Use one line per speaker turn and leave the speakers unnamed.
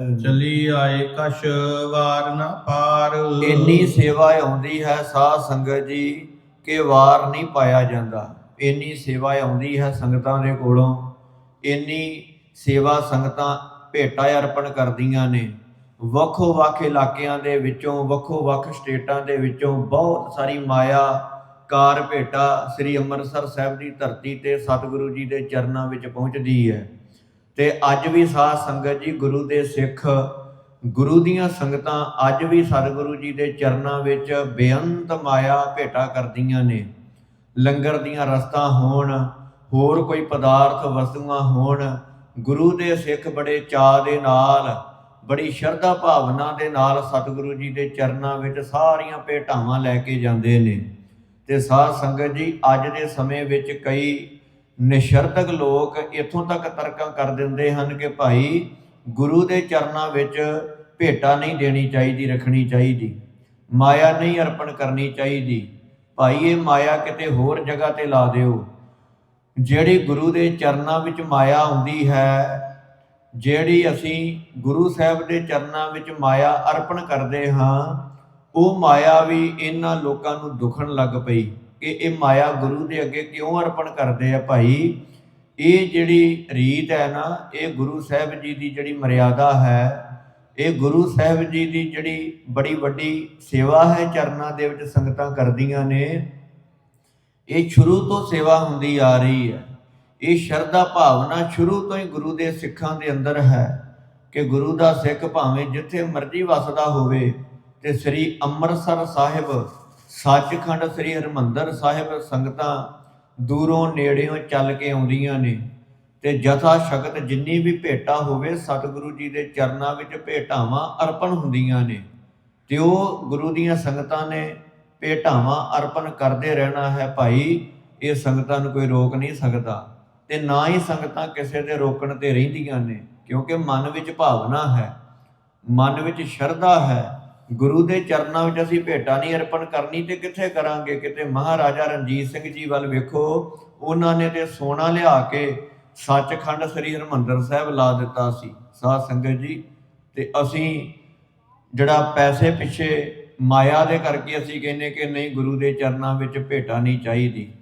ਚਲੀ ਆਏ ਕਛ ਵਾਰ ਨਾ ਪਾਰ।
ਇੰਨੀ ਸੇਵਾ ਆਉਂਦੀ ਹੈ ਸਾਧ ਸੰਗਤ ਜੀ ਕਿ ਵਾਰ ਨਹੀਂ ਪਾਇਆ ਜਾਂਦਾ। ਇੰਨੀ ਸੇਵਾ ਆਉਂਦੀ ਹੈ ਸੰਗਤਾਂ ਦੇ ਕੋਲੋਂ। ਇੰਨੀ ਸੇਵਾ ਸੰਗਤਾਂ ਭੇਟਾ ਅਰਪਣ ਕਰਦੀਆਂ ਨੇ। ਵੱਖੋ ਵੱਖ ਇਲਾਕਿਆਂ ਦੇ ਵਿੱਚੋਂ, ਵੱਖੋ ਵੱਖ ਸਟੇਟਾਂ ਦੇ ਵਿੱਚੋਂ ਬਹੁਤ ਸਾਰੀ ਮਾਇਆ ਕਾਰ ਭੇਟਾ ਸ੍ਰੀ ਅੰਮ੍ਰਿਤਸਰ ਸਾਹਿਬ ਦੀ ਧਰਤੀ ਤੇ ਸਤਿਗੁਰੂ ਜੀ ਦੇ ਚਰਨਾਂ ਵਿੱਚ ਪਹੁੰਚਦੀ ਹੈ। ਤੇ ਅੱਜ ਵੀ ਸਾਧ ਸੰਗਤ ਜੀ ਗੁਰੂ ਦੇ ਸਿੱਖ, ਗੁਰੂ ਦੀਆਂ ਸੰਗਤਾਂ ਅੱਜ ਵੀ ਸਤਿਗੁਰੂ ਜੀ ਦੇ ਚਰਨਾਂ ਵਿੱਚ ਬੇਅੰਤ ਮਾਇਆ ਭੇਟਾ ਕਰਦੀਆਂ ਨੇ। ਲੰਗਰ ਦੀਆਂ ਰਸਤਾ ਹੋਣ, ਹੋਰ ਕੋਈ ਪਦਾਰਥ ਵਸਤੂਆਂ ਹੋਣ, ਗੁਰੂ ਦੇ ਸਿੱਖ ਬੜੇ ਚਾਅ ਦੇ ਨਾਲ, ਬੜੀ ਸ਼ਰਧਾ ਭਾਵਨਾ ਦੇ ਨਾਲ ਸਤਿਗੁਰੂ ਜੀ ਦੇ ਚਰਨਾਂ ਵਿੱਚ ਸਾਰੀਆਂ ਭੇਟਾਵਾਂ ਲੈ ਕੇ ਜਾਂਦੇ ਨੇ। ਤੇ ਸਾਧ ਸੰਗਤ ਜੀ ਅੱਜ ਦੇ ਸਮੇਂ ਵਿੱਚ ਕਈ ਨਿਸ਼ਰਤਕ ਲੋਕ ਇੱਥੋਂ ਤੱਕ ਤਰਕਾਂ ਕਰ ਦਿੰਦੇ ਹਨ ਕਿ ਭਾਈ ਗੁਰੂ ਦੇ ਚਰਨਾਂ ਵਿੱਚ ਭੇਟਾ ਨਹੀਂ ਦੇਣੀ ਚਾਹੀਦੀ, ਰੱਖਣੀ ਚਾਹੀਦੀ। ਮਾਇਆ ਨਹੀਂ ਅਰਪਣ ਕਰਨੀ ਚਾਹੀਦੀ। ਭਾਈ, ਇਹ ਮਾਇਆ ਕਿਤੇ ਹੋਰ ਜਗ੍ਹਾ ਤੇ ਲਾ ਦਿਓ। ਜਿਹੜੀ ਗੁਰੂ ਦੇ ਚਰਨਾਂ ਵਿੱਚ ਮਾਇਆ ਆਉਂਦੀ ਹੈ, ਜਿਹੜੀ ਅਸੀਂ ਗੁਰੂ ਸਾਹਿਬ ਦੇ ਚਰਨਾਂ ਵਿੱਚ ਮਾਇਆ ਅਰਪਣ ਕਰਦੇ ਹਾਂ, ਉਹ ਮਾਇਆ ਵੀ ਇਹਨਾਂ ਲੋਕਾਂ ਨੂੰ ਦੁਖਣ ਲੱਗ ਪਈ। ਕਿ ਇਹ ਮਾਇਆ ਗੁਰੂ ਦੇ ਅੱਗੇ ਕਿਉਂ ਅਰਪਣ ਕਰਦੇ ਆ ਭਾਈ? ਇਹ ਜਿਹੜੀ ਰੀਤ ਹੈ ਨਾ, ਇਹ ਗੁਰੂ ਸਾਹਿਬ ਜੀ ਦੀ ਜਿਹੜੀ ਮਰਿਆਦਾ ਹੈ, ਇਹ ਗੁਰੂ ਸਾਹਿਬ ਜੀ ਦੀ ਜਿਹੜੀ ਬੜੀ ਵੱਡੀ ਸੇਵਾ ਹੈ, ਚਰਨਾਂ ਦੇ ਵਿੱਚ ਸੰਗਤਾਂ ਕਰਦੀਆਂ ਨੇ, ਇਹ ਸ਼ੁਰੂ ਤੋਂ ਸੇਵਾ ਹੁੰਦੀ ਆ ਰਹੀ ਹੈ। ਇਹ ਸ਼ਰਧਾ ਭਾਵਨਾ ਸ਼ੁਰੂ ਤੋਂ ਹੀ ਗੁਰੂ ਦੇ ਸਿੱਖਾਂ ਦੇ ਅੰਦਰ ਹੈ ਕਿ ਗੁਰੂ ਦਾ ਸਿੱਖ ਭਾਵੇਂ ਜਿੱਥੇ ਮਰਜ਼ੀ ਵਸਦਾ ਹੋਵੇ ਤੇ ਸ੍ਰੀ ਅੰਮ੍ਰਿਤਸਰ ਸਾਹਿਬ ਸੱਚਖੰਡ ਸ੍ਰੀ ਹਰਮੰਦਰ ਸਾਹਿਬ ਸੰਗਤਾਂ ਦੂਰੋਂ ਨੇੜਿਓਂ ਚੱਲ ਕੇ ਆਉਂਦੀਆਂ ਨੇ ਤੇ ਜਥਾ ਸ਼ਕਤ ਜਿੰਨੀ ਵੀ ਭੇਟਾ ਹੋਵੇ, ਸਤਿਗੁਰੂ ਜੀ ਦੇ ਚਰਨਾਂ ਵਿੱਚ ਭੇਟਾਵਾਂ ਅਰਪਣ ਹੁੰਦੀਆਂ ਨੇ। ਤੇ ਉਹ ਗੁਰੂ ਦੀਆਂ ਸੰਗਤਾਂ ਨੇ ਭੇਟਾਵਾਂ ਅਰਪਣ ਕਰਦੇ ਰਹਿਣਾ ਹੈ ਭਾਈ, ਇਹ ਸੰਗਤਾਂ ਨੂੰ ਕੋਈ ਰੋਕ ਨਹੀਂ ਸਕਦਾ। ਤੇ ਨਾ ਹੀ ਸੰਗਤਾਂ ਕਿਸੇ ਦੇ ਰੋਕਣ ਤੇ ਰਹਿੰਦੀਆਂ ਨੇ, ਕਿਉਂਕਿ ਮਨ ਵਿੱਚ ਭਾਵਨਾ ਹੈ, ਮਨ ਵਿੱਚ ਸ਼ਰਧਾ ਹੈ ਗੁਰੂ ਦੇ ਚਰਨਾਂ ਵਿੱਚ ਅਸੀਂ ਭੇਟਾ ਨਹੀਂ ਅਰਪਣ ਕਰਨੀ ਤੇ ਕਿੱਥੇ ਕਰਾਂਗੇ? ਕਿਤੇ ਮਹਾਰਾਜਾ ਰਣਜੀਤ ਸਿੰਘ ਜੀ ਵੱਲ ਵੇਖੋ, ਉਹਨਾਂ ਨੇ ਤੇ ਸੋਨਾ ਲਿਆ ਕੇ ਸੱਚਖੰਡ ਸ੍ਰੀ ਹਰਮੰਦਰ ਸਾਹਿਬ ਲਾ ਦਿੱਤਾ ਸੀ। ਸਾਧ ਸੰਗਤ ਜੀ, ਤੇ ਅਸੀਂ ਜਿਹੜਾ ਪੈਸੇ ਪਿੱਛੇ ਮਾਇਆ ਦੇ ਕਰਕੇ ਅਸੀਂ ਕਹਿੰਨੇ ਕਿ ਨਹੀਂ, ਗੁਰੂ ਦੇ ਚਰਨਾਂ ਵਿੱਚ ਭੇਟਾ ਨਹੀਂ ਚਾਹੀਦੀ।